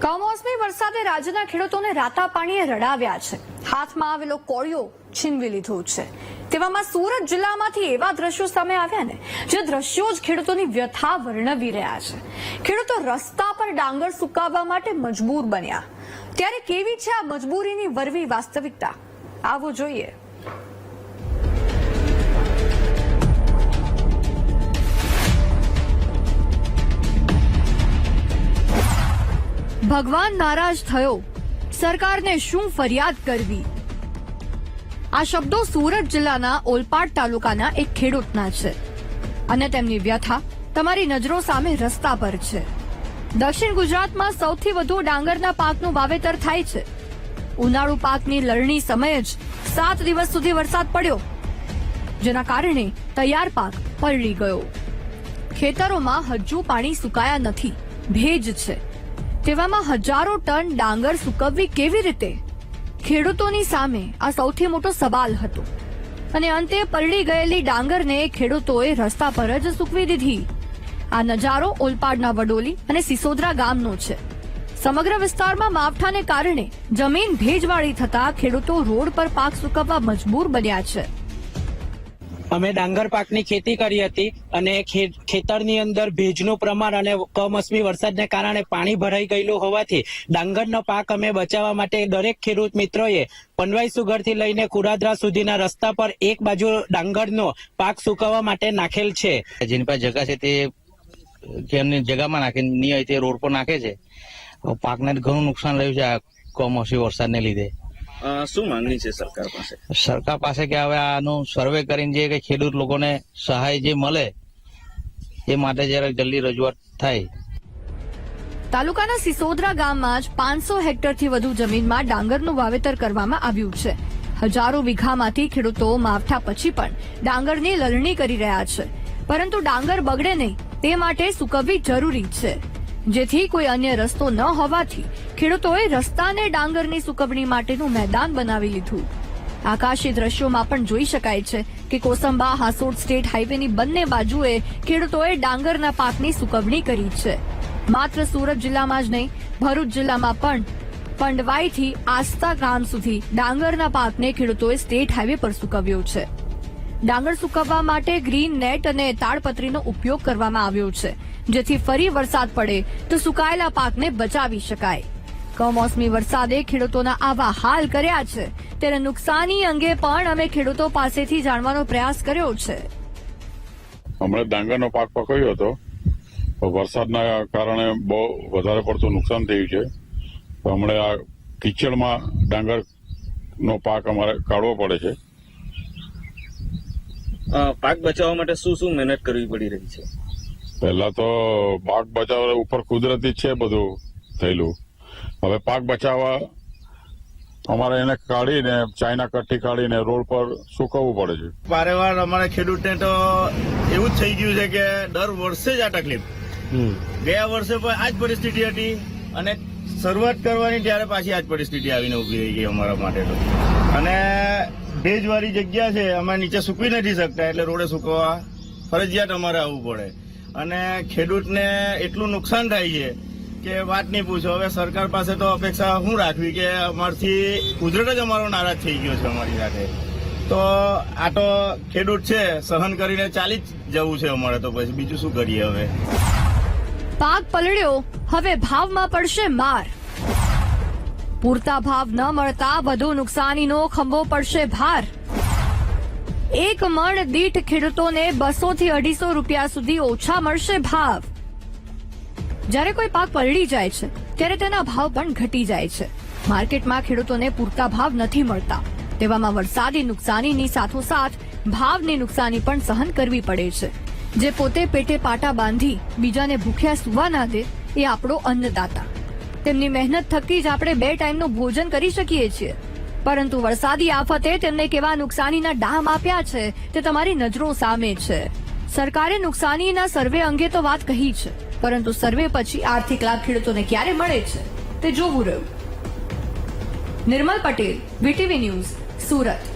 કમોસમી વરસાદે રાજ્યના ખેડૂતોને રાતા પાણીએ રડાવ્યા છે. હાથમાં આવેલો કોળિયો છીનવી લીધો છે. તેવામાં સુરત જિલ્લામાંથી એવા દ્રશ્યો સામે આવ્યા ને જે દ્રશ્યો જ ખેડૂતોની વ્યથા વર્ણવી રહ્યા છે. ખેડૂતો રસ્તા પર ડાંગર સુકાવવા માટે મજબૂર બન્યા. ત્યારે કેવી છે આ મજબૂરીની વરવી વાસ્તવિકતા? આવો જોઈએ. ભગવાન નારાજ થયો. સરકારને શું ફરિયાદ કરવી? આ શબ્દો સુરત જિલ્લાના ઓલપાડ તાલુકાના એક ખેડૂતના છે. અને તેમની વ્યથા તમારી નજરો સામે રસ્તા પર છે. દક્ષિણ ગુજરાતમાં સૌથી વધુ ડાંગરના પાકનું વાવેતર થાય છે. ઉનાળુ પાકની લણણી સમયે જ સાત દિવસ સુધી વરસાદ પડ્યો, જેના કારણે તૈયાર પાક પલળી ગયો. ખેતરોમાં હજુ પાણી સુકાયા નથી. ભેજ છે. તેવામાં હજારો ટન ડાંગર સુકવવી કેવી રીતે? ખેડૂતોની સામે આ સૌથી મોટો સવાલ હતો. અને અંતે પલળી ગયેલી ડાંગરને ખેડૂતોએ રસ્તા પર જ સૂકવી દીધી. આ નજારો ઓલપાડના વડોલી અને સિસોદરા ગામનો છે. સમગ્ર વિસ્તારમાં માવઠાને કારણે જમીન ભેજવાળી થતા ખેડૂતો રોડ પર પાક સુકવવા મજબૂર બન્યા છે. અમે ડાંગર પાકની ખેતી કરી હતી અને ખેતરની અંદર ભેજનું પ્રમાણ અને કમોસમી વરસાદને કારણે પાણી ભરાઈ ગયેલું હોવાથી ડાંગરનો પાક અમે બચાવવા માટે દરેક ખેડૂત મિત્રોએ પનવાઈ સુગરથી લઈને કુરાદરા સુધીના રસ્તા પર એક બાજુ ડાંગરનો પાક સુકવવા માટે નાખેલ છે. જેની પાસે જગા છે તે જેમની જગામાં નાખે નહીં તે રોડ પર નાખે છે. પાકને ઘણું નુકસાન રહ્યું છે આ કમોસમી વરસાદને લીધે. શું માંગણી છે સરકાર પાસે? સરકાર પાસે કે હવે આનું સર્વે કરીને જે કે ખેડૂત લોકોને સહાય જે મળે એ માટે જરા જલ્દી રજૂઆત થાય. તાલુકાના સિસોદરા ગામમાં જ પાંચસો હેક્ટરથી વધુ જમીનમાં ડાંગરનું વાવેતર કરવામાં આવ્યું છે. હજારો વીઘામાંથી ખેડૂતો માવઠા પછી પણ ડાંગરની લલણી કરી રહ્યા છે. પરંતુ ડાંગર બગડે નહીં તે માટે સુકવવી જરૂરી છે. જેથી કોઈ અન્ય રસ્તો ન હોવાથી ખેડૂતોએ રસ્તાને ડાંગરની સુકવણી માટેનું મેદાન બનાવી લીધું. આકાશી દ્રશ્યોમાં પણ જોઈ શકાય છે કે કોસંબા હાસોડ સ્ટેટ હાઈવેની બંને બાજુએ ખેડૂતોએ ડાંગરના પાકની સુકવણી કરી છે. માત્ર સુરત જિલ્લામાં જ નહીં, ભરૂચ જિલ્લામાં પણ પંડવાઈથી આસ્તા ગામ સુધી ડાંગરના પાકને ખેડૂતોએ સ્ટેટ હાઈવે પર સુકવ્યો છે. ડાંગર સુકવવા માટે ગ્રીન નેટ અને તાડપત્રીનો ઉપયોગ કરવામાં આવ્યો છે. જેથી ફરી વરસાદ પડે તો સુકાયેલા પાકને બચાવી શકાય. કમોસમી વરસાદે ખેડૂતોના આવા હાલ કર્યા છે. ત્યારે નુકસાની અંગે પણ અમે ખેડૂતો પાસેથી જાણવાનો પ્રયાસ કર્યો છે. હમણાં ડાંગરનો પાક પકવ્યો હતો. વરસાદના કારણે બહુ વધારે પડતું નુકસાન થયું છે. હમણાં આ કિચડમાં ડાંગરનો પાક અમારે કાઢવો પડે છે. પાક બચાવવા માટે શું શું મહેનત કરવી પડી રહી છે? પહેલા તો પાક બચાવવા ઉપર કુદરતી જ છે બધું થયેલું. હવે પાક બચાવવા અમારે એને કાઢીને ચાઇના કઠ્ઠી કાઢીને રોડ પર સુકવવું પડે છે. વારેવાર અમારા ખેડૂતને તો એવું જ થઈ ગયું છે કે દર વર્ષે જ આ તકલીફ. ગયા વર્ષે પણ આ જ પરિસ્થિતિ હતી અને શરૂઆત કરવાની ત્યારે પાછી આ જ પરિસ્થિતિ આવીને ઊભી રહી ગઈ અમારા માટે તો. અને ભેજવાળી જગ્યા છે અમે નીચે સૂકવી નથી શકતા, એટલે રોડે સૂકવવા ફરજિયાત અમારે આવવું પડે. અને ખેડૂતને એટલું નુકસાન થાય છે કે વાત નહીં પૂછો, હવે સરકાર પાસે તો અપેક્ષા હું રાખવી કે અમારથી કુદરત જ અમારો નારાજ થઈ ગયો છે અમારી સાથે. તો આ તો ખેડૂત છે, સહન કરીને ચાલી જ જવું છે અમારે તો પછી. બીજું શું કરીએ હવે? પાક પલળ્યો, હવે ભાવમાં પડશે માર. પૂરતા ભાવ ન મળતા વધુ નુકસાનીનો ખંભો પડશે ભાર. એક મણ દીઠ ખેડૂતોને બસો થી અઢીસો રૂપિયા સુધી ઓછા મળશે ભાવ. જ્યારે કોઈ પાક પલળી જાય છે, ત્યારે તેના ભાવ પણ ઘટી જાય છે. માર્કેટમાં ખેડૂતોને પૂરતા ભાવ નથી મળતા. તેવામાં વરસાદી નુકસાનીની સાથોસાથ ભાવની નુકસાની પણ સહન કરવી પડે છે. જે પોતે પેટે પાટા બાંધી બીજાને ભૂખ્યા સુવા ના દે, એ આપણો અન્નદાતા. તેમની મહેનત થકી જ આપણે બે ટાઈમનું ભોજન કરી શકીએ છીએ. પરંતુ વરસાદી આફતે તેમને કેવા નુકસાનીના ડામ આપ્યા છે તે તમારી નજરો સામે છે. સરકારે નુકસાનીના સર્વે અંગે તો વાત કહી છે, પરંતુ સર્વે પછી આર્થિક લાભ ખેડૂતોને ક્યારે મળે છે તે જોવું રહ્યું. Nirmal Patel, VTV news, Surat.